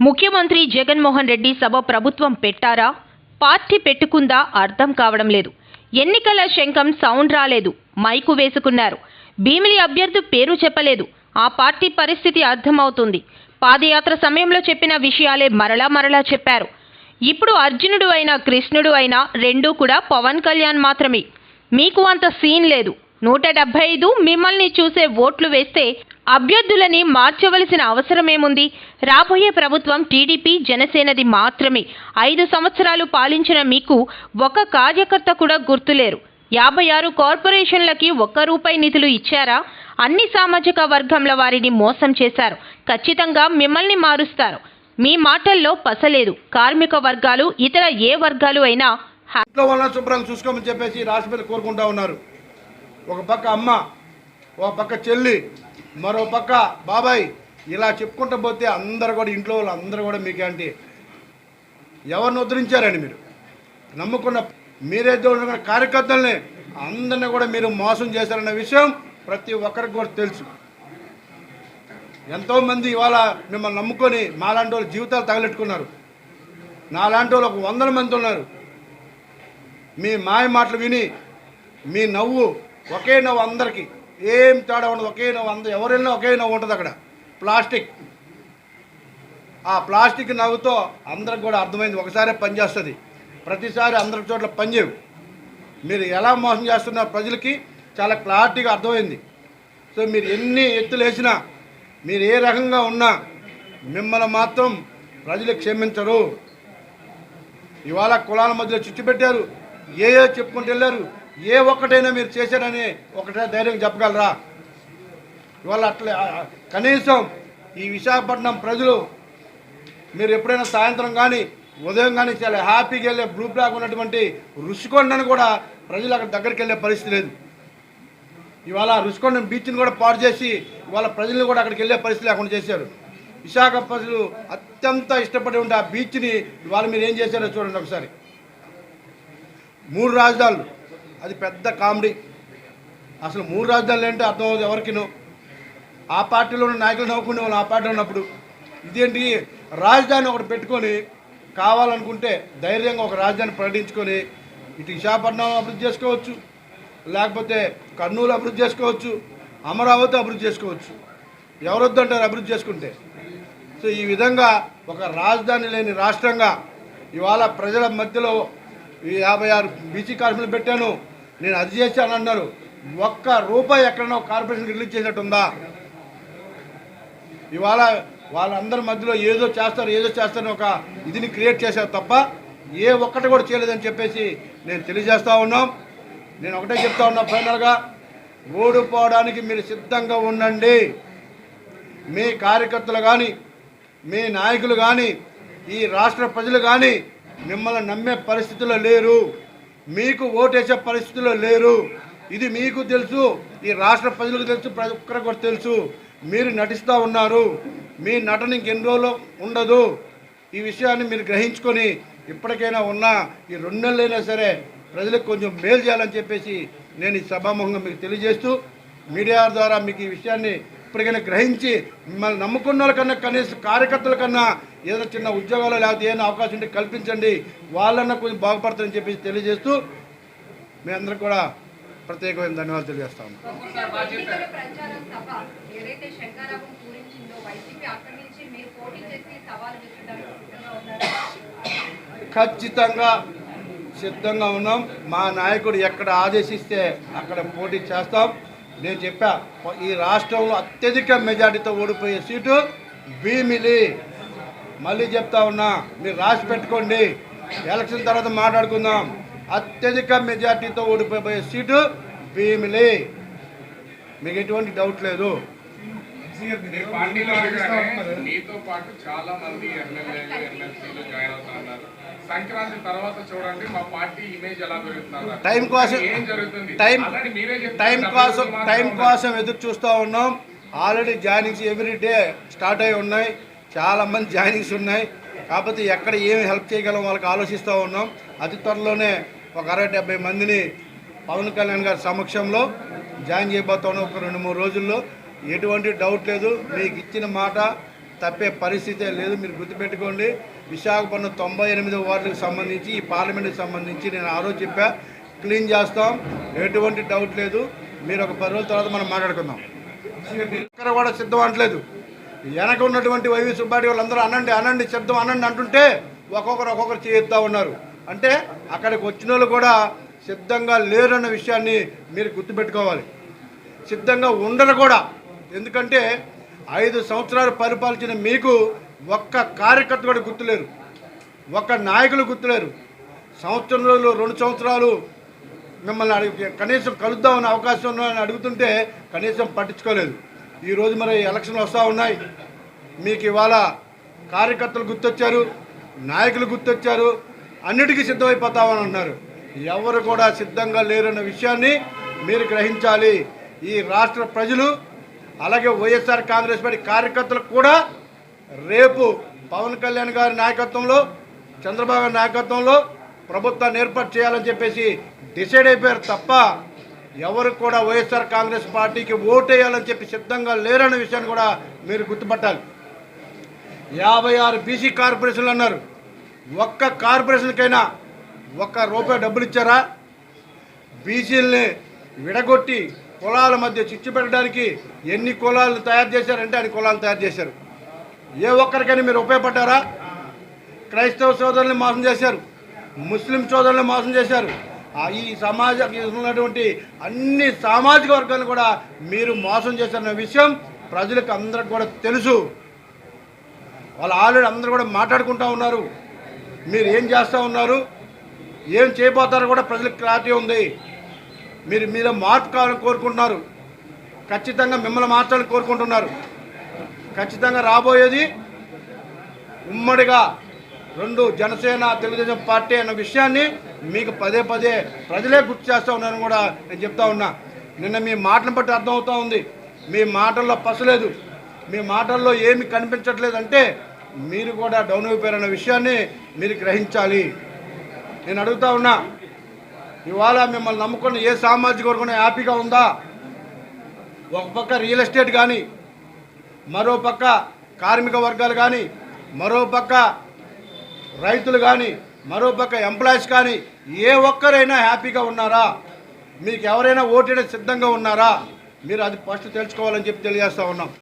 ముఖ్యమంత్రి జగన్మోహన్ రెడ్డి సభ ప్రభుత్వం పెట్టారా? పార్టీ పెట్టుకుందా? అర్థం కావడం లేదు. ఎన్నికల శంఖం సౌండ్ రాలేదు. మైకు వేసుకున్నారు. భీమిలి అభ్యర్థి పేరు చెప్పలేదు. ఆ పార్టీ పరిస్థితి అర్థమవుతుంది. పాదయాత్ర సమయంలో చెప్పిన విషయాలే మరలా మరలా చెప్పారు. ఇప్పుడు అర్జునుడు అయినా కృష్ణుడు అయినా రెండూ కూడా పవన్ కళ్యాణ్ మాత్రమే. మీకు అంత సీన్ లేదు. నూట డెబ్బై ఐదు మిమ్మల్ని చూసే ఓట్లు వేస్తే అభ్యర్థులని మార్చవలసిన అవసరమేముంది? రాబోయే ప్రభుత్వం టీడీపీ జనసేనది మాత్రమే. ఐదు సంవత్సరాలు పాలించిన మీకు ఒక కార్యకర్త కూడా గుర్తులేరు. యాభై ఆరు కార్పొరేషన్లకి ఒక్క రూపాయి నిధులు ఇచ్చారా? అన్ని సామాజిక వర్గంల వారిని మోసం చేశారు. ఖచ్చితంగా మిమ్మల్ని మారుస్తారు. మీ మాటల్లో పసలేదు. కార్మిక వర్గాలు ఇతర ఏ వర్గాలు అయినా చూసుకోమని చెప్పేసి రాష్ట్రపతి కోరుకుంటా ఉన్నారు. ఒక పక్క అమ్మ ఒక పక్క చెల్లి మరో పక్క బాబాయ్. ఇలా చెప్పుకుంటూ పోతే అందరు కూడా ఇంట్లో వాళ్ళు అందరూ కూడా మీకేంటి ఎవరిని ఉద్ధరించారండి మీరు? నమ్ముకున్న మీరైతే ఉన్న కార్యకర్తల్ని అందరిని కూడా మీరు మోసం చేశారన్న విషయం ప్రతి ఒక్కరికి కూడా తెలుసు. ఎంతోమంది ఇవాళ మిమ్మల్ని నమ్ముకొని మాలాంటి వాళ్ళు జీవితాలు తగలెట్టుకున్నారు. నాలాంటి వాళ్ళు ఒక వందల మంది ఉన్నారు. మీ మాయ మాటలు విని మీ నవ్వు ఒకే నవ్వు అందరికీ. ఏం తేడా ఉండదు ఒకే నవ్వు అందరు ఎవరైనా ఒకే నవ్వు ఉంటుంది అక్కడ. ప్లాస్టిక్. ఆ ప్లాస్టిక్ నవ్వుతో అందరికి కూడా అర్థమైంది ఒకసారి పనిచేస్తుంది ప్రతిసారి అందరి చోట్ల పనిచేయవు మీరు ఎలా మోసం చేస్తున్నారు ప్రజలకి చాలా క్లారిటీగా అర్థమైంది. సో మీరు ఎన్ని ఎత్తులు వేసినా మీరు ఏ రకంగా ఉన్నా మిమ్మల్ని మాత్రం ప్రజలు క్షమించరు. ఇవాళ కులాల మధ్యలో చిచ్చు పెట్టారు. ఏయో ఏ చెప్పుకుంటూ వెళ్ళారు? ఏ ఒక్కటైనా మీరు చేశారని ఒకటే ధైర్యం చెప్పగలరా? ఇవాళ అట్లే కనీసం ఈ విశాఖపట్నం ప్రజలు మీరు ఎప్పుడైనా సాయంత్రం కానీ ఉదయం కానీ చాలా హ్యాపీగా వెళ్ళే బ్లూ బ్లాక్ ఉన్నటువంటి రుషికొండను కూడా ప్రజలు అక్కడ దగ్గరికి వెళ్ళే పరిస్థితి లేదు. ఇవాళ రుషికొండ బీచ్ని కూడా పాడు చేసి ఇవాళ ప్రజల్ని కూడా అక్కడికి వెళ్ళే పరిస్థితి లేకుండా చేశారు. విశాఖ ప్రజలు అత్యంత ఇష్టపడి ఉండే ఆ బీచ్ని ఇవాళ మీరు ఏం చేశారో చూడండి ఒకసారి. మూడు రాజధానులు. అది పెద్ద కామెడీ. అసలు మూడు రాజధానులు ఏంటో అర్థం అవుతుంది ఎవరికినో. ఆ పార్టీలో ఉన్న నాయకులు నవ్వుకునే వాళ్ళు ఆ పార్టీలో ఉన్నప్పుడు ఇదేంటి? రాజధాని ఒకటి పెట్టుకొని కావాలనుకుంటే ధైర్యంగా ఒక రాజధాని ప్రకటించుకొని ఇటు విశాఖపట్నం అభివృద్ధి చేసుకోవచ్చు లేకపోతే కర్నూలు అభివృద్ధి చేసుకోవచ్చు అమరావతి అభివృద్ధి చేసుకోవచ్చు. ఎవరొద్దు అంటారు అభివృద్ధి చేసుకుంటే? సో ఈ విధంగా ఒక రాజధాని లేని రాష్ట్రంగా ఇవాళ ప్రజల మధ్యలో ఈ యాభై ఆరు బీసీ కార్మికులు పెట్టాను. నేను అది చేశాను అన్నారు ఒక్క రూపాయి ఎక్కడనో కార్పొరేషన్ రిలీజ్ చేసినట్టుందా? ఇవాళ వాళ్ళందరి మధ్యలో ఏదో చేస్తారు ఏదో చేస్తారని ఒక ఇదిని క్రియేట్ చేశారు తప్ప ఏ ఒక్కటి కూడా చేయలేదని చెప్పేసి నేను తెలియజేస్తా ఉన్నాం. నేను ఒకటే చెప్తా ఉన్నా ఫైనల్గా ఓడిపోవడానికి మీరు సిద్ధంగా ఉండండి. మీ కార్యకర్తలు కానీ మీ నాయకులు కానీ ఈ రాష్ట్ర ప్రజలు కానీ మిమ్మల్ని నమ్మే పరిస్థితిలో లేరు. మీకు ఓటేసే పరిస్థితిలో లేరు. ఇది మీకు తెలుసు. ఈ రాష్ట్ర ప్రజలకు తెలుసు. ప్రతి ఒక్కరికి కూడా తెలుసు. మీరు నటిస్తూ ఉన్నారు. మీ నటన ఇంకెన్ని రోజులు ఉండదు. ఈ విషయాన్ని మీరు గ్రహించుకొని ఇప్పటికైనా ఉన్నా ఈ రెండు నెలలైనా సరే ప్రజలకు కొంచెం మేలు చేయాలని చెప్పేసి నేను ఈ సభాముఖంగా మీకు తెలియజేస్తూ మీడియా ద్వారా మీకు ఈ విషయాన్ని ఇప్పటికైనా గ్రహించి మిమ్మల్ని నమ్ముకున్న వాళ్ళకన్నా కనీసం కార్యకర్తల కన్నా ఏదైనా చిన్న ఉద్యోగాలు లేకపోతే ఏదైనా అవకాశం ఉంటే కల్పించండి. వాళ్ళన్నా కొంచెం బాగుపడతారని చెప్పేసి తెలియజేస్తూ మీ అందరికి కూడా ప్రత్యేకమైన ధన్యవాదాలు ఉన్నారు. ఖచ్చితంగా సిద్ధంగా ఉన్నాం. మా నాయకుడు ఎక్కడ ఆదేశిస్తే అక్కడ పోటీ చేస్తాం. నేను చెప్పా ఈ రాష్ట్రంలో అత్యధిక మెజార్టీతో ఓడిపోయే సీటు భీమిలి. మళ్ళీ చెప్తా ఉన్నా మీరు రాసి పెట్టుకోండి. ఎలక్షన్ తర్వాత మాట్లాడుకుందాం. అత్యధిక మెజార్టీతో ఓడిపోయే సీటు భీమిలి. మీకు ఎటువంటి డౌట్ లేదు. మీతో పాటు చాలా మంది ఎమ్మెల్యేలు ఎమ్మెల్సీలు జాయిన్ అవుతున్నారు. సంక్రాంతి తర్వాత చూడండి మా పార్టీ ఇమేజ్ ఎలా పెరుగుతున్నారు టైం కోసం ఏం జరుగుతుంది? టైం మీరే టైం కోసం టైం. కోసం ఎదురు చూస్తూ ఉన్నాం. Already joinings every day start అయి ఉన్నాయి. చాలా మంది జాయినింగ్స్ ఉన్నాయి. కాకపోతే ఎక్కడ ఏమి హెల్ప్ చేయగలం వాళ్ళకి ఆలోచిస్తూ ఉన్నాం. అతి త్వరలోనే ఒక అరవై డెబ్బై మందిని పవన్ కళ్యాణ్ గారి సమక్షంలో జాయిన్ చేయబోతా ఉన్నాం ఒక రెండు మూడు రోజుల్లో. ఎటువంటి డౌట్ లేదు. మీకు ఇచ్చిన మాట తప్పే పరిస్థితే లేదు. మీరు గుర్తుపెట్టుకోండి. విశాఖపట్నం తొంభై ఎనిమిదో వార్డులకు సంబంధించి ఈ పార్లమెంట్కి సంబంధించి నేను ఆ రోజు చెప్పా. క్లీన్ చేస్తాం. ఎటువంటి డౌట్ లేదు. మీరు ఒక పది రోజుల తర్వాత మనం మాట్లాడుకుందాం. ఇక్కడ కూడా సిద్ధం అనట్లేదు వెనక ఉన్నటువంటి వైవి సుబ్బాడి వాళ్ళందరూ అనండి అనండి సిద్ధం అనండి అంటుంటే ఒక్కొక్కరు ఒక్కొక్కరు చేయిస్తూ ఉన్నారు. అంటే అక్కడికి వచ్చిన వాళ్ళు కూడా సిద్ధంగా లేరన్న విషయాన్ని మీరు గుర్తుపెట్టుకోవాలి. సిద్ధంగా ఉండరు కూడా. ఎందుకంటే ఐదు సంవత్సరాలు పరిపాలించిన మీకు ఒక్క కార్యకర్త కూడా గుర్తులేరు. ఒక్క నాయకులు గుర్తులేరు. సంవత్సరంలో రెండు సంవత్సరాలు మిమ్మల్ని అడిగి కనీసం కలుద్దామని అవకాశం ఉందని అడుగుతుంటే కనీసం పట్టించుకోలేదు. ఈరోజు మరి ఎలక్షన్లు వస్తూ ఉన్నాయి. మీకు ఇవాళ కార్యకర్తలు గుర్తొచ్చారు నాయకులు గుర్తొచ్చారు అన్నిటికీ సిద్ధమైపోతామని అన్నారు ఎవరు కూడా సిద్ధంగా లేరన్న విషయాన్ని మీరు గ్రహించాలి. ఈ రాష్ట్ర ప్రజలు అలాగే వైఎస్ఆర్ కాంగ్రెస్ పార్టీ కార్యకర్తలకు కూడా రేపు పవన్ కళ్యాణ్ గారి నాయకత్వంలో చంద్రబాబు గారి నాయకత్వంలో ప్రభుత్వాన్ని ఏర్పాటు చేయాలని చెప్పేసి డిసైడ్ అయిపోయారు తప్ప ఎవరు కూడా వైఎస్ఆర్ కాంగ్రెస్ పార్టీకి ఓటేయాలని చెప్పి సిద్ధంగా లేరన్న విషయాన్ని కూడా మీరు గుర్తుపట్టాలి. యాభై ఆరు బీసీ కార్పొరేషన్లు అన్నారు. ఒక్క కార్పొరేషన్కైనా ఒక్క రూపాయి డబ్బులు ఇచ్చారా? బీసీలని విడగొట్టి కులాల మధ్య చిచ్చు పెట్టడానికి ఎన్ని కులాలను తయారు చేశారంటే అన్ని కులాలు తయారు చేశారు. ఏ ఒక్కరికైనా మీరు ఉపయోగపడ్డారా? క్రైస్తవ సోదరుల్ని మోసం చేశారు. ముస్లిం సోదరుల్ని మోసం చేశారు. ఆ ఈ సమాజ ఉన్నటువంటి అన్ని సామాజిక వర్గాలను కూడా మీరు మోసం చేశారన్న విషయం ప్రజలకు అందరికి కూడా తెలుసు. వాళ్ళు ఆల్రెడీ అందరూ కూడా మాట్లాడుకుంటూ ఉన్నారు. మీరు ఏం చేస్తూ ఉన్నారు? ఏం చేయబోతారో కూడా ప్రజలకు క్లారిటీ ఉంది. మీరు మీలో మార్పు కావాలని కోరుకుంటున్నారు. ఖచ్చితంగా మిమ్మల్ని మార్చాలని కోరుకుంటున్నారు. ఖచ్చితంగా రాబోయేది ఉమ్మడిగా రెండు జనసేన తెలుగుదేశం పార్టీ అన్న విషయాన్ని మీకు పదే పదే ప్రజలే గుర్తు చేస్తూ ఉన్నారని కూడా నేను చెప్తా ఉన్నా. నిన్న మీ మాటలను బట్టి అర్థమవుతా ఉంది. మీ మాటల్లో పసలేదు. మీ మాటల్లో ఏమి కనిపించట్లేదు అంటే మీరు కూడా డౌన్ అయిపోయారన్న విషయాన్ని మీరు గ్రహించాలి. నేను అడుగుతా ఉన్నా ఇవాళ మిమ్మల్ని నమ్ముకున్న ఏ సామాజిక వర్గం హ్యాపీగా ఉందా? ఒక పక్క రియల్ ఎస్టేట్ కానీ మరో పక్క కార్మిక వర్గాలు కానీ మరో పక్క రైతులు కానీ మరో పక్క ఎంప్లాయీస్ కానీ ఏ ఒక్కరైనా హ్యాపీగా ఉన్నారా? మీకు ఎవరైనా ఓటేయడానికి సిద్ధంగా ఉన్నారా? మీరు అది ఫస్ట్ తెలుసుకోవాలని చెప్పి తెలియజేస్తా ఉన్నాం.